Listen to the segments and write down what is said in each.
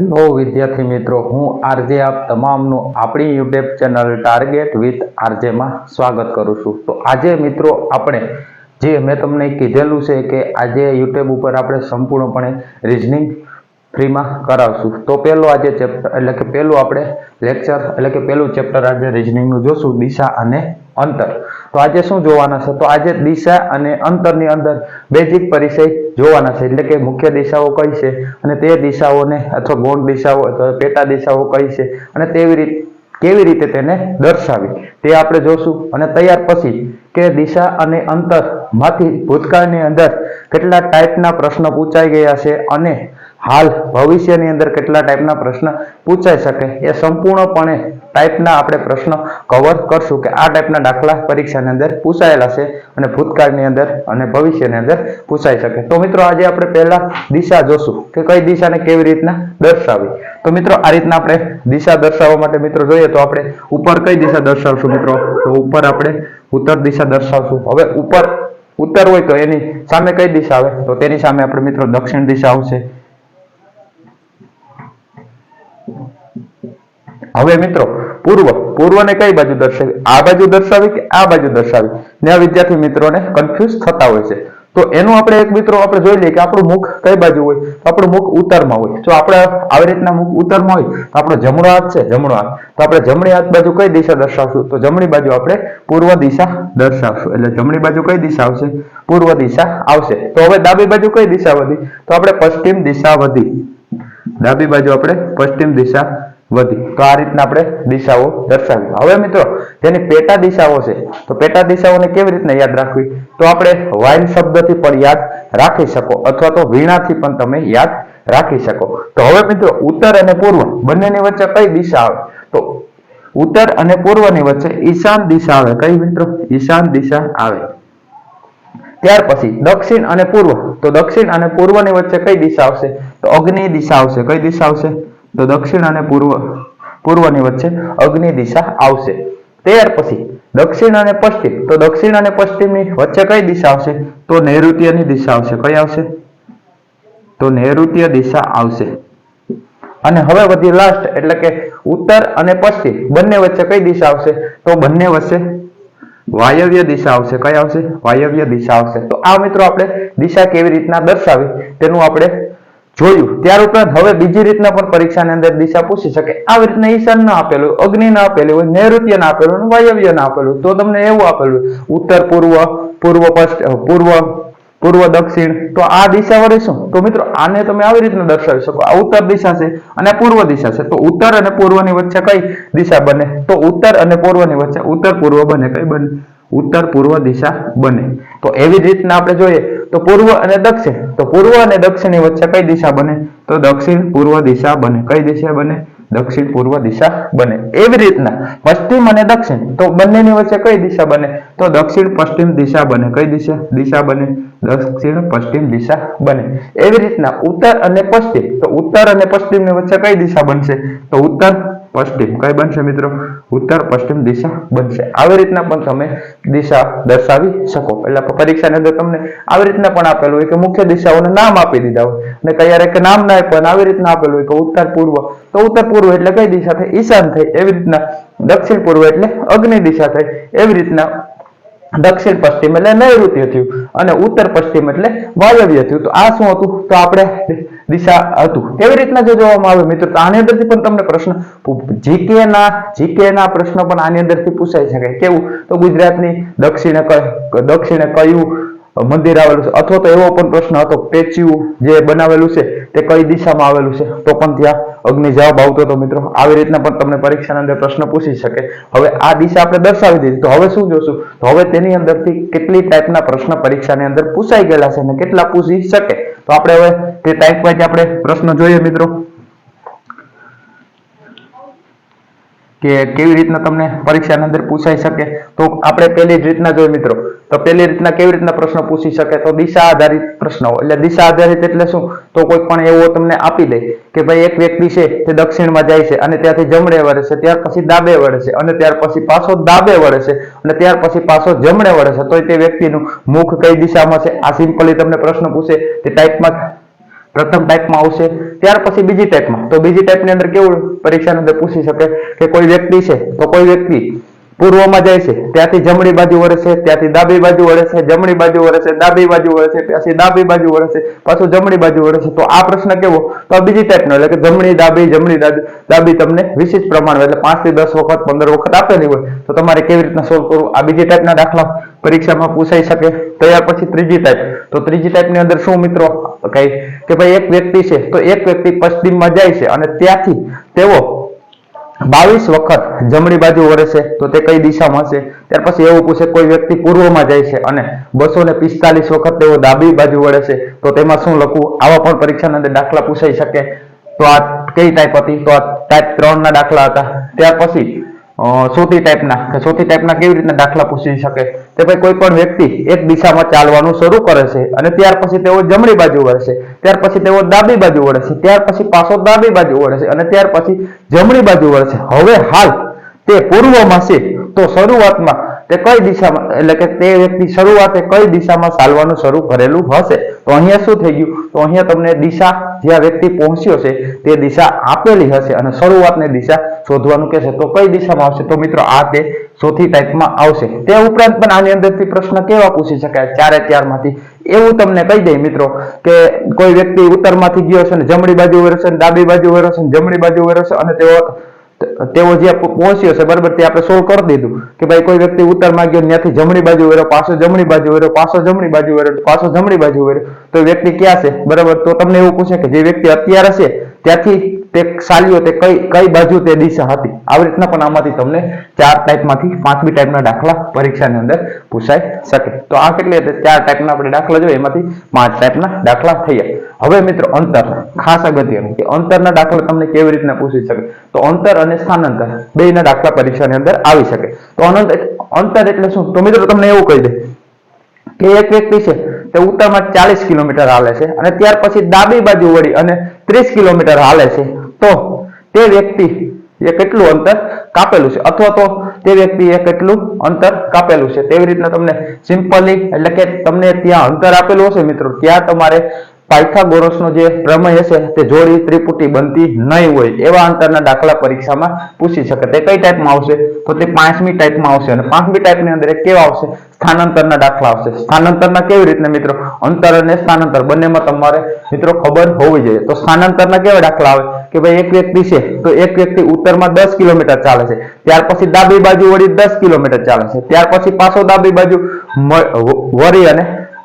Hello વિદ્યાર્થી મિત્રો, હું આરજે આપ તમામનું આપણી યુટ્યુબ ચેનલ ટાર્ગેટ વિથ આરજેમાં સ્વાગત કરું છું. તો આજે મિત્રો આપણે જે મેં તમને કીધેલું છે કે આજે યુટ્યુબ ઉપર આપણે સંપૂર્ણપણે રિઝનિંગ ફ્રીમાં કરાવશું. તો પહેલો આજે ચેપ્ટર એટલે કે પહેલું આપણે લેક્ચર એટલે કે પહેલું ચેપ્ટર આજે રિઝનિંગનું જોશું, દિશા અને અંતર. તો આજે શું જોવાના છે? તો આજે દિશા અને અંતરની અંદર બેઝિક પરિચય જોવાના છે. એટલે કે મુખ્ય દિશાઓ કઈ છે અને તે દિશાઓને અથવા ગૌણ દિશાઓ અથવા પેટા દિશાઓ કઈ છે અને તેવી રીત, કેવી રીતે તેને દર્શાવી? તે આપણે જોશું. અને તૈયાર પછી કે દિશા અને અંતરમાંથી ભૂતકાળની અંદર કેટલા ટાઈપના પ્રશ્નો પૂછાઈ ગયા છે અને હાલ ભવિષ્યની અંદર કેટલા ટાઈપના પ્રશ્ન પૂછાઈ શકે એ સંપૂર્ણપણે ટાઈપના આપણે પ્રશ્ન કવર કરશું કે આ ટાઈપના દાખલા પરીક્ષાની અંદર પૂછાયેલા છે અને ભૂતકાળની અંદર અને ભવિષ્યની અંદર પૂછાઈ શકે. તો મિત્રો આજે આપણે પહેલા દિશા જોશું કે કઈ દિશાને કેવી રીતના દર્શાવી તો મિત્રો આ રીતના આપણે દિશા દર્શાવવા માટે મિત્રો જોઈએ તો આપણે ઉપર કઈ દિશા દર્શાવશું મિત્રો? તો ઉપર આપણે ઉત્તર દિશા દર્શાવશું. હવે ઉપર, ઉત્તર હોય તો એની સામે કઈ દિશા આવે? તો તેની સામે આપણે મિત્રો દક્ષિણ દિશા આવશે. હવે મિત્રો, પૂર્વ, પૂર્વને કઈ બાજુ દર્શાવી? આ બાજુ દર્શાવી કે આ બાજુ દર્શાવી? ને આ વિદ્યાર્થી મિત્રોને કન્ફ્યુઝ થતા હોય છે. તો એનું આપણે એક મિત્રો આપણે જોઈ લઈએ કે આપણું મુખ કઈ બાજુ હોય? તો આપણું મુખ ઉત્તરમાં હોય. જો આપણે આવી રીતના મુખ ઉત્તરમાં હોય, તો આપણો જમણો હાથ છે, જમણો હાથ. તો આપણે જમણી હાથ બાજુ કઈ દિશા દર્શાવશું? તો જમણી બાજુ આપણે પૂર્વ દિશા દર્શાવશું. એટલે જમણી બાજુ કઈ દિશા આવશે? પૂર્વ દિશા આવશે. તો હવે ડાબી બાજુ કઈ દિશા વધી? તો આપણે પશ્ચિમ દિશા વધી. ડાબી બાજુ આપણે પશ્ચિમ દિશા વધી. તો આ રીતના આપણે દિશાઓ દર્શાવી હવે મિત્રો, જેની પેટા દિશાઓ છે, તો પેટા દિશાઓને કેવી રીતના યાદ રાખવી? તો આપણે વાઇન શબ્દથી પણ યાદ રાખી શકો, અથવા તો વીણાથી પણ તમે યાદ રાખી શકો. તો હવે મિત્રો, ઉત્તર અને પૂર્વ, બંનેની વચ્ચે કઈ દિશા આવે? તો ઉત્તર અને પૂર્વની વચ્ચે ઈશાન દિશા આવે. કઈ મિત્રો? ઈશાન દિશા આવે. ત્યાર પછી દક્ષિણ અને પૂર્વ. તો દક્ષિણ અને પૂર્વની વચ્ચે કઈ દિશા આવશે? તો અગ્નિ દિશા આવશે. કઈ દિશા આવશે? તો દક્ષિણ અને પૂર્વ, પૂર્વની વચ્ચે અગ્નિ દિશા આવશે. ત્યાર પછી દક્ષિણ અને પશ્ચિમ, તો દક્ષિણ અને પશ્ચિમની વચ્ચે કઈ દિશા આવશે? તો નૈઋત્યની દિશા આવશે. કઈ આવશે? તો નૈઋત્ય દિશા આવશે. અને હવે બધી લાસ્ટ એટલે કે ઉત્તર અને પશ્ચિમ, બંને વચ્ચે કઈ દિશા આવશે? તો બંને વચ્ચે વાયવ્ય દિશા આવશે. કઈ આવશે? વાયવ્ય દિશા આવશે. તો આ મિત્રો આપણે દિશા કેવી રીતના દર્શાવી તેનું આપણે જોયું. ત્યાર ઉપરાંત હવે બીજી રીતના પણ પરીક્ષાની અંદર દિશા પૂછી શકે. આવી રીતના ઈશાન ના આપેલું અગ્નિ ના આપેલું હોય, નૈઋત્ય ના આપેલું વાયવ્ય ના આપેલું તો તમને એવું આપેલું ઉત્તર, પૂર્વ પૂર્વ પશ્ચિમ પૂર્વ પૂર્વ, દક્ષિણ. તો આ દિશા વડે શું? તો મિત્રો, આને તમે આવી રીતના દર્શાવી શકો. આ ઉત્તર દિશા છે અને પૂર્વ દિશા છે. તો ઉત્તર અને પૂર્વની વચ્ચે કઈ દિશા બને? તો ઉત્તર અને પૂર્વની વચ્ચે ઉત્તર પૂર્વ બને. કઈ બને? ઉત્તર પૂર્વ દિશા બને. તો એવી જ રીતના આપણે જોઈએ તો પૂર્વ અને દક્ષિણ. તો પૂર્વ અને દક્ષિણની વચ્ચે કઈ દિશા બને? તો દક્ષિણ પૂર્વ દિશા બને. કઈ દિશા બને? દક્ષિણ પૂર્વ દિશા બને. એવી રીતના પશ્ચિમ અને દક્ષિણ. તો બંનેની વચ્ચે કઈ દિશા બને? તો દક્ષિણ પશ્ચિમ દિશા બને. કઈ દિશા? દિશા બને. દક્ષિણ પશ્ચિમ દિશા બને. એવી રીતના ઉત્તર અને પશ્ચિમ. તો ઉત્તર અને પશ્ચિમની વચ્ચે કઈ દિશા બનશે? તો ઉત્તર પશ્ચિમ કઈ બનશે મિત્રો? ઉત્તર, પશ્ચિમ દિશા બનશે. આવી રીતના પણ તમે દિશા દર્શાવી શકો. એટલે પરીક્ષાની અંદર તમને આવી રીતના પણ આપેલું હોય કે મુખ્ય દિશાઓને નામ આપી દીધા હોય. અને કયારે કે નામ ના પણ આવી રીતના આપેલું હોય કે ઉત્તર, પૂર્વ. તો ઉત્તર, પૂર્વ એટલે કઈ દિશા થઈ ઈશાન થઈ એવી રીતના દક્ષિણ, પૂર્વ એટલે અગ્નિ દિશા થઈ એવી રીતના દક્ષિણ પશ્ચિમ એટલે નૈઋત્ય થયું અને ઉત્તર પશ્ચિમ એટલે વાયવ્ય થયું. તો આ શું હતું? તો આપણે દિશા હતું. કેવી રીતના જો જોવામાં આવે મિત્રો, તો આની અંદરથી પણ તમને પ્રશ્ન જીકે ના જીકે ના પ્રશ્ન પણ આની અંદરથી પૂછાઈ શકે કેવું? તો ગુજરાતની દક્ષિણે દક્ષિણે કયું મંદિર આવેલું છે. અથવા તો એવો પણ પ્રશ્ન હતો સ્ટેચ્યુ જે બનાવેલું છે, તે કઈ દિશામાં આવેલું છે? તો પણ ત્યાં અગ્નિ જવાબ આવતો હતો મિત્રો. આવી રીતના પણ તમને પરીક્ષાના અંદર પ્રશ્ન પૂછી શકે. હવે આ દિશા આપણે દર્શાવી દીધી. તો હવે શું જોશું? તો હવે તેની અંદરથી કેટલી ટાઈપના પ્રશ્ન પરીક્ષાની અંદર પૂછાઈ ગયેલા છે અને કેટલા પૂછી શકે? તો આપણે હવે તે ટાઈપ વાઇઝ આપણે પ્રશ્ન જોઈએ મિત્રો. કે કેવી રીતના તમને પરીક્ષાની અંદર પૂછાઈ શકે? તો આપણે પહેલી રીતના જોઈએ મિત્રો. તો પહેલી રીતના કેવી રીતના પ્રશ્ન પૂછી શકે? તો દિશા આધારિત પ્રશ્નો. એટલે દિશા આધારિત એટલે શું? તો કોઈ પણ એવો તમને આપી દે કે ભાઈ એક વ્યક્તિ છે તે દક્ષિણમાં જાય છે અને ત્યાંથી જમણે વળે છે, ત્યાર પછી ડાબે વળે છે અને ત્યાર પછી પાછો ડાબે વળે છે અને ત્યાર પછી પાછો જમણે વળે છે. તો તે વ્યક્તિનું મુખ કઈ દિશામાં છે? આ સિમ્પલી તમને પ્રશ્ન પૂછે તે ટાઈપમાં પ્રથમ ટાઈપમાં આવશે. ત્યાર પછી બીજી ટાઈપમાં તો બીજી ટાઈપની અંદર કેવું પરીક્ષાની અંદર પૂછી શકે કે કોઈ વ્યક્તિ છે? તો કોઈ વ્યક્તિ પૂર્વમાં જાય છે. ત્યાંથી જમણી બાજુ વળે છે ત્યાંથી ડાબી બાજુ વળે છે જમણી બાજુ વળે છે ડાબી બાજુ વળે છે પછી ડાબી બાજુ વળે છે પાછું જમણી બાજુ વળે છે તો આ પ્રશ્ન કેવો? તો બીજી ટાઈપનો એટલે કે જમણી ડાબી જમણી ડાબી તમને વિશિષ્ટ પ્રમાણમાં, એટલે પાંચથી દસ વખત, પંદર વખત આપેલી હોય, તો તમારે કેવી રીતના સોલ્વ કરવું? આ બીજી ટાઈપના દાખલા પરીક્ષામાં પૂછાઈ શકે. ત્યાર પછી ત્રીજી ટાઈપ તો ત્રીજી ટાઈપની અંદર શું મિત્રો? કઈ કે ભાઈ એક વ્યક્તિ છે, તો એક વ્યક્તિ પશ્ચિમમાં જાય છે અને ત્યાંથી તેઓ બાવીસ વખત જમણી બાજુ વળે છે, તો તે કઈ દિશામાં હશે ત્યાર પછી એવું પૂછે કોઈ વ્યક્તિ પૂર્વમાં જાય છે અને બસો ને પિસ્તાલીસ વખત તેઓ ડાબી બાજુ વળે છે, તો તેમાં શું લખવું? આવા પણ પરીક્ષાના અંદર દાખલા પૂછાઈ શકે. તો આ કઈ ટાઈપ હતી? તો આ ટાઈપ ત્રણ ના દાખલા હતા. ત્યાર પછી ચોથી ટાઈપના ચોથી ટાઈપના કેવી રીતના દાખલા પૂછી શકે? તે ભાઈ કોઈ પણ વ્યક્તિ એક દિશામાં ચાલવાનું શરૂ કરે છે અને ત્યાર પછી તેઓ જમણી બાજુ વળશે ત્યાર પછી તેઓ ડાબી બાજુ વળે છે. ત્યાર પછી પાછો ડાબી બાજુ વળશે અને ત્યાર પછી જમણી બાજુ વળે છે. હવે હાલ તે પૂર્વમાં છે તો શરૂઆતમાં તે કઈ દિશામાં, એટલે કે તે વ્યક્તિ શરૂઆતે કઈ દિશામાં ચાલવાનું શરૂ કરેલું હશે? તો અહીંયા શું થઈ ગયું? તો અહીંયા તમને દિશા જ્યાં વ્યક્તિ પહોંચ્યો છે, તે દિશા આપેલી હશે અને શરૂઆતની દિશા શોધવાનું કહેશે તો કઈ દિશામાં આવશે? તો મિત્રો આ તે ચોથી ટાઈપમાં આવશે. તે ઉપરાંત પણ આની અંદરથી પ્રશ્ન કેવા પૂછી શકાય? ચારે ચારમાંથી એવું તમને કહી દે મિત્રો કે કોઈ વ્યક્તિ ઉત્તરમાંથી ગયો છે ને જમણી બાજુ વરસે ડાબી બાજુ વરસે જમણી બાજુ વરસે અને તેઓ તેઓ જે પહોંચ્યો છે, બરાબર, તે આપણે સોલ્વ કરી દીધું કે ભાઈ કોઈ વ્યક્તિ ઉત્તર માંગ્યો, ત્યાંથી જમણી બાજુ વેરો પાછો જમણી બાજુ વેરો પાછો જમણી બાજુ વેરો પાછો જમણી બાજુ વેરો તો વ્યક્તિ ક્યાં છે? બરાબર, તો તમને એવું પૂછે કે જે વ્યક્તિ અત્યારે છે ત્યાંથી તે ચાલ્યો તે કઈ કઈ બાજુ તે દિશા હતી? આવી રીતના પણ આમાંથી તમને ચાર ટાઈપમાંથી પાંચમી ટાઈપના દાખલા પરીક્ષાની અંદર પૂછાઈ શકે. તો આ કેટલી ચાર ટાઈપના આપણે દાખલા જોઈએ, એમાંથી પાંચ ટાઈપના દાખલા થયા. હવે મિત્રો અંતર, ખાસ અગત્યનું કે અંતરના દાખલા તમને કેવી રીતના પૂછી શકે? તો અંતર અને સ્થાનાંતર બેના દાખલા પરીક્ષાની અંદર આવી શકે. તો અનંત અંતર એટલે શું? તો મિત્રો તમને એવું કહી દે કે એક વ્યક્તિ છે તે ઉત્તરમાં ચાલીસ કિલોમીટર હાલે છે અને ત્યાર પછી ડાબી બાજુ વળી અને ત્રીસ કિલોમીટર હાલે છે. તો તે વ્યક્તિ એ કેટલું અંતર કાપેલું છે? અથવા તો તે વ્યક્તિ એ કેટલું અંતર કાપેલું છે? તેવી રીતના તમને સિમ્પલી એટલે કે તમને ત્યાં અંતર આપેલું હશે મિત્રો. ત્યાં તમારે પાયથાગોરસનો જે પ્રમેય હશે, તે જોડી ત્રિપુટી બનતી નહીં હોય, એવા અંતરના દાખલા પરીક્ષામાં પૂછી શકે. તે કઈ ટાઈપમાં આવશે? તો તે પાંચમી ટાઈપમાં આવશે અને પાંચમી ટાઈપની અંદર કેવા આવશે? સ્થાનાંતરના દાખલા આવશે. સ્થાનાંતરના કેવી રીતના મિત્રો? અંતર અને સ્થાનાંતર, બંનેમાં તમારે મિત્રો ખબર હોવી જોઈએ. તો સ્થાનાંતરના કેવા દાખલા આવે? કે ભાઈ એક વ્યક્તિ છે, તો એક વ્યક્તિ ઉત્તરમાં દસ કિલોમીટર ચાલે છે. ત્યાર પછી ડાબી બાજુ વળી દસ કિલોમીટર ચાલે છે. ત્યાર પછી પાછો ડાબી બાજુ વળી અને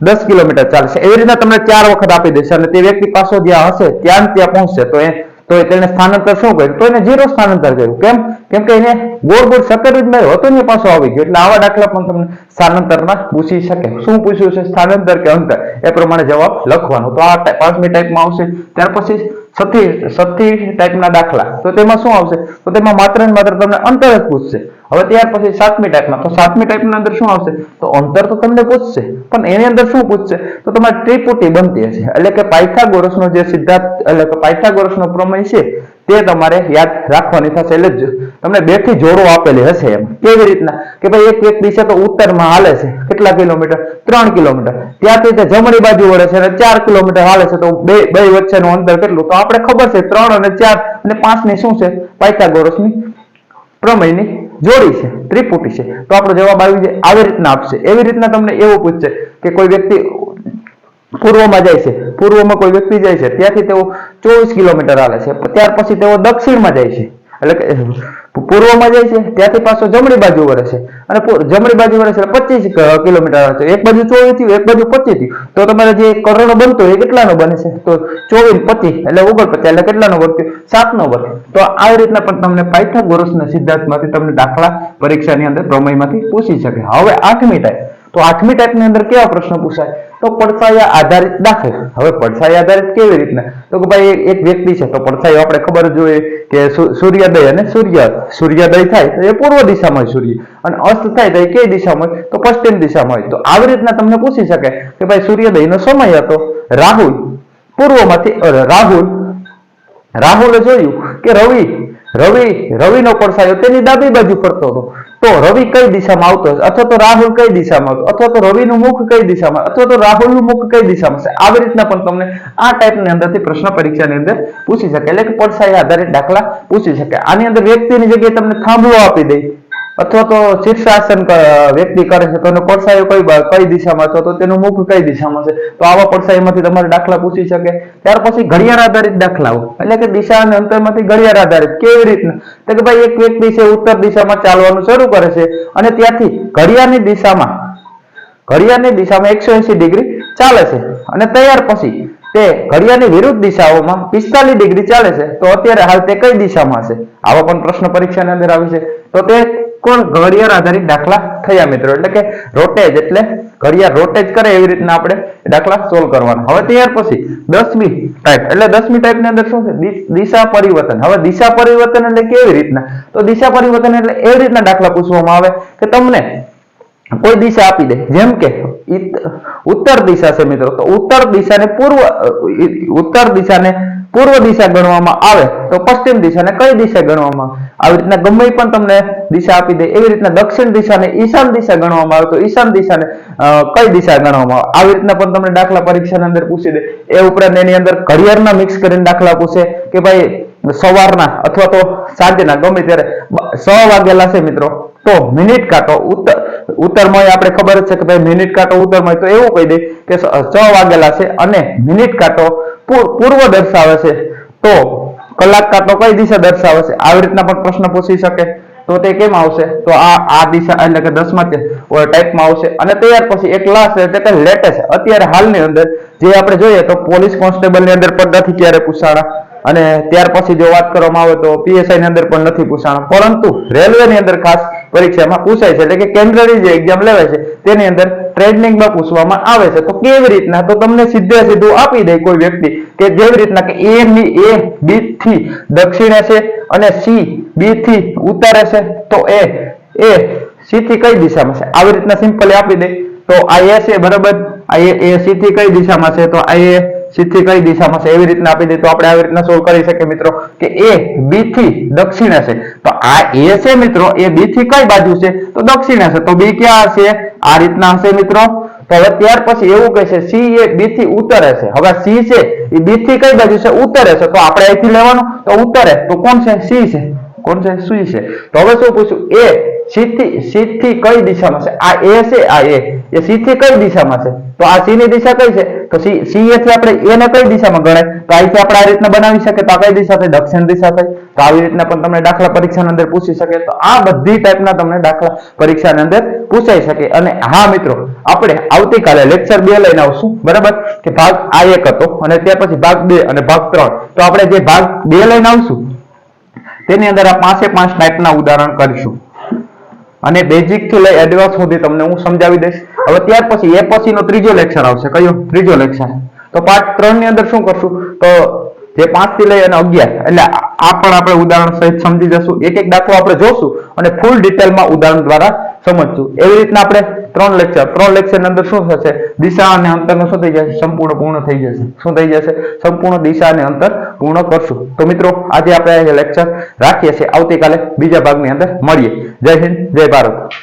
દસ કિલોમીટર ચાલશે. એવી રીતના તમને ચાર વખત આપી દેશે અને તે વ્યક્તિ પાછો જ્યાં હશે, ત્યાં ત્યાં પહોંચશે. તો એ તો એને સ્થાનાંતર શું કર્યું? તો એને ઝીરો સ્થાનાંતર કર્યું. કેમ? કેમ કે એને ગોળ ગોળ સતત જ મેળવ્યો હતો ને પાછો આવી ગયો. એટલે આવા દાખલા પણ તમને સ્થાનાંતરના પૂછી શકે. શું પૂછ્યું છે? સ્થાનાંતર કે અંતર? એ પ્રમાણે જવાબ લખવાનો. તો આ પાંચમી ટાઈપમાં આવશે. ત્યાર પછી સથી ટાઈપના દાખલા. તો તેમાં શું આવશે? તો તેમાં માત્ર અંતર પૂછશે. હવે ત્યાર પછી સાતમી ટાઈપમાં તો સાતમી ટાઈપના અંદર શું આવશે? અંતર તો તમને પૂછશે. પણ એની અંદર શું પૂછશે? તો તમારે ત્રિપુટી બનતી હશે. એટલે કે પાયથાગોરસનો જે સિદ્ધાંત, એટલે કે પાયથાગોરસનો પ્રમેય છે, તે તમારે યાદ રાખવાની થશે. એટલે તમને બેથી જોડો આપેલી હશે એમ. કેવી રીતના? કે ભાઈ એક એક દિશા તો ઉત્તરમાં હાલે છે. કેટલા કિલોમીટર? ત્રણ કિલોમીટર. ત્યાંથી જમણી બાજુ વળે છે અને ચાર કિલોમીટર હાલે છે. તો બે બે વચ્ચેનું અંતર કેટલું? તો આપણે ખબર છે ત્રણ અને ચાર અને પાંચની શું છે? પાયથાગોરસની પ્રમેયની જોડી છે, ત્રિપુટી છે. તો આપણો જવાબ આવી જાય, આવી રીતના આપશે. એવી રીતના તમને એવું પૂછશે કે કોઈ વ્યક્તિ પૂર્વમાં જાય છે. પૂર્વમાં કોઈ વ્યક્તિ જાય છે, ત્યાંથી તેઓ ચોવીસ કિલોમીટર હાલે છે. ત્યાર પછી તેઓ દક્ષિણમાં જાય છે. એટલે કે પૂર્વમાં જાય છે, ત્યાંથી પાછો જમણી બાજુ વળે છે. અને જમણી બાજુ વળે છે પચીસ કિલોમીટર છે. એક બાજુ ચોવીસ થયું, એક બાજુ પચીસ થયું. તો તમારે જે કરોડો બનતો એ કેટલાનો બને છે? તો ચોવીસ, પચીસ, એટલે ઓગણપચાસ, એટલે કેટલાનો વર્ગ થયો? સાતનો વર્ગ. તો આવી રીતના પણ તમને પાયથાગોરસના સિદ્ધાંતમાંથી તમને દાખલા પરીક્ષાની અંદર પ્રમેયમાંથી પૂછી શકે. હવે આઠમી ટાઈપ તો આઠમી ટાઈપની અંદર કેવા પ્રશ્ન પૂછાય? તો પડછાયા આધારિત દાખલ. હવે પડછાયા આધારિત કેવી રીતના? તો કે ભાઈ એક- વ્યક્તિ છે, તો પડછાયો આપણે ખબર જોઈએ કે સૂર્યોદય અને સૂર્ય, સૂર્યોદય થાય તો એ પૂર્વ દિશામાં સૂર્ય. અને અસ્ત થાય તો એ કઈ દિશામાં? હોય તો પશ્ચિમ દિશામાં હોય. તો આવી રીતના તમને પૂછી શકે કે ભાઈ સૂર્યોદયનો સમય હતો. રાહુલ, પૂર્વમાંથી રાહુલ, રાહુલે જોયું કે રવિ રવિ, રવિનો પડસાયો તેની ડાબી બાજુ પડતો હતો. તો રવિ કઈ દિશામાં આવતો હશે? અથવા તો રાહુલ કઈ દિશામાં આવતો અથવા તો રવિનું મુખ કઈ દિશામાં અથવા તો રાહુલનું મુખ કઈ દિશામાં છે આવી રીતના પણ તમને આ ટાઈપની અંદરથી પ્રશ્ન પરીક્ષાની અંદર પૂછી શકે એટલે કે પડસાય આધારિત દાખલા પૂછી શકે આની અંદર વ્યક્તિની જગ્યાએ તમને થાંભલો આપી દે. અથવા તો શીર્ષાસન વ્યક્તિ કરે છે, તો એનો પડસાયો કઈ કઈ દિશામાં અથવા તો તેનું મુખ કઈ દિશામાં છે? તો આવા પડસાયમાંથી તમારે દાખલા પૂછી શકે. ત્યાર પછી ઘડિયાળ આધારિત દાખલાઓ એટલે કે દિશા અને અંતરમાંથી ઘડિયાળ આધારિત. કેવી રીતના? તો કે ભાઈ એક વ્યક્તિ છે, ઉત્તર દિશામાં ચાલવાનું શરૂ કરે છે, અને ત્યાંથી ઘડિયાળની દિશામાં ઘડિયાળની દિશામાં એકસો એસી ડિગ્રી ચાલે છે. અને તૈયાર પછી તે ઘડિયાળની વિરુદ્ધ દિશાઓમાં પિસ્તાલીસ ડિગ્રી ચાલે છે. તો અત્યારે હાલ તે કઈ દિશામાં છે? આવા પણ પ્રશ્ન પરીક્ષાની અંદર આવી છે. તો તે કોણ ઘડિયાળ આધારિત દાખલા થયા મિત્રો. એટલે કે રોટેજ, એટલે ઘડિયાળ રોટેજ કરે એવી રીતના આપણે દાખલા સોલ્વ કરવાના. હવે ત્યાર પછી દસમી ટાઈપ એટલે દસમી ટાઈપની અંદર શું છે? દિશા પરિવર્તન. હવે દિશા પરિવર્તન એટલે કેવી રીતના? તો દિશા પરિવર્તન એટલે એવી રીતના દાખલા પૂછવામાં આવે કે તમને કોઈ દિશા આપી દે. જેમ કે ઉત્તર દિશા છે મિત્રો. તો ઉત્તર દિશાને પૂર્વ, ઉત્તર દિશાને પૂર્વ દિશા ગણવામાં આવે તો પશ્ચિમ દિશાને કઈ દિશા ગણવામાં આવે? રીતના ગમે પણ તમને દિશા આપી દે. એવી રીતના દક્ષિણ દિશાને ઈશાન દિશા ગણવામાં આવે તો ઈશાન દિશાને કઈ દિશા ગણવામાં આવે? આવી રીતના પણ તમને દાખલા પરીક્ષાની અંદર પૂછી દે. એ ઉપરાંત એની અંદર ઘડિયાળના મિક્સ કરીને દાખલા પૂછે કે ભાઈ સવારના અથવા તો સાંજના, ગમે ત્યારે. સો વાગેલા છે મિત્રો. તો મિનિટ કાંટો ઉત્તર ઉત્તરમાં આપણે ખબર જ છે કે ભાઈ મિનિટ કાંટો ઉત્તરમાં તો એવું કહી દે કે છ વાગેલા છે અને મિનિટ કાંટો પૂર્વ દર્શાવે છે. તો કલાક કાંટો કઈ દિશા દર્શાવે છે? આવી રીતના પણ પ્રશ્ન પૂછી શકે. તો તે કેમ આવશે? તો આ આ દિશા એટલે કે દસમા ટાઈપમાં આવશે. અને ત્યાર પછી એક લાસ્ટ એટલે કે લેટેસ્ટ અત્યારે હાલની અંદર જે આપણે જોઈએ તો પોલીસ કોન્સ્ટેબલની અંદર નથી ક્યારે પૂછાણા અને ત્યાર પછી જો વાત કરવામાં આવે તો પીએસઆઈ ની અંદર પણ નથી પૂછાણા. પરંતુ રેલવે ની અંદર ખાસ પરીક્ષામાં પૂછાય છે એટલે કે કેન્દ્રની જે એક્ઝામ લેવાય છે તેની અંદર ટ્રેનિંગમાં પૂછવામાં આવે છે. તો કેવી રીતના? તો તમને સીધે સીધું આપી દે કોઈ વ્યક્તિ કે જેવી રીતના કે એ ની એ બી થી દક્ષિણે છે અને સી બી થી ઉત્તરે છે. તો એ એ સી થી કઈ દિશામાં છે? આવી રીતના સિમ્પલી આપી દે. તો આ એ છે બરાબર? આ એ સી થી કઈ દિશામાં છે? તો આ એ સી થી કઈ દિશામાં છે? એવી રીતના આપી દે તો આપણે આવી રીતના સોલ્વ કરી શકીએ મિત્રો. કે એ બી થી દક્ષિણે છે. તો આ એ છે મિત્રો. એ બી થી કઈ બાજુ છે? તો દક્ષિણે છે. તો બી ક્યાં હશે? આ રીતના હશે મિત્રો. તો હવે ત્યાર પછી એવું કહે છે સી એ બી થી ઉત્તરે છે. હવે સી છે, એ બી થી કઈ બાજુ છે? ઉત્તરે છે. તો આપણે અહીંથી લેવાનું. તો ઉત્તરે. તો કોણ છે? સી છે. કોણ છે? સી છે. તો હવે શું પૂછ્યું? એ સી થી સી થી કઈ દિશામાં છે? આ એ છે, આ એ. એ સી થી કઈ દિશામાં છે? તો આ સી ની દિશા કઈ છે? તો સી સી એથી આપણે એ ને કઈ દિશામાં ગણાય? તો અહીંથી આપણે આ રીતના બનાવી શકીએ. તો આ કઈ દિશા થઈ? દક્ષિણ દિશા થઈ. તો આવી રીતના પણ તમને દાખલા પરીક્ષાની અંદર પૂછી શકે તો આ બધી ટાઈપના તમને દાખલા પરીક્ષાની અંદર પૂછાઈ શકે અને હા, મિત્રો, આપણે આવતીકાલે લેક્ચર બે લઈને આવશું. બરાબર? કે ભાગ આ એક હતો અને ત્યાર પછી ભાગ બે અને ભાગ ત્રણ. તો આપણે જે ભાગ બે લઈને આવશું તેની અંદર આ પાંચે પાંચ ટાઈપના ઉદાહરણ કરીશું. અને બેઝિકથી લઈ એડવાન્સ સુધી તમને હું સમજાવી દઈશ. હવે ત્યાર પછી એ પછીનો ત્રીજો લેક્ચર આવશે. કયો? ત્રીજો લેક્ચર તો પાર્ટ ત્રણની અંદર શું કરશું? તો જે પાંચથી લઈ અને અગિયાર. એટલે આ પણ આપણે ઉદાહરણ સહિત સમજી જશું. એક એક દાખલો આપણે જોશું અને ફૂલ ડિટેલમાં ઉદાહરણ દ્વારા સમજશું. એવી રીતના આપણે ત્રણ લેક્ચર ત્રણ લેક્ચરની અંદર શું થશે? દિશા અને અંતરનું શું થઈ જશે? સંપૂર્ણ પૂર્ણ થઈ જશે. શું થઈ જશે? સંપૂર્ણ દિશા અને અંતર પૂર્ણ કરશું. તો મિત્રો, આજે આપણે લેક્ચર રાખીએ છીએ, આવતીકાલે બીજા ભાગની અંદર મળીએ. જય હિન્દ, જય ભારત.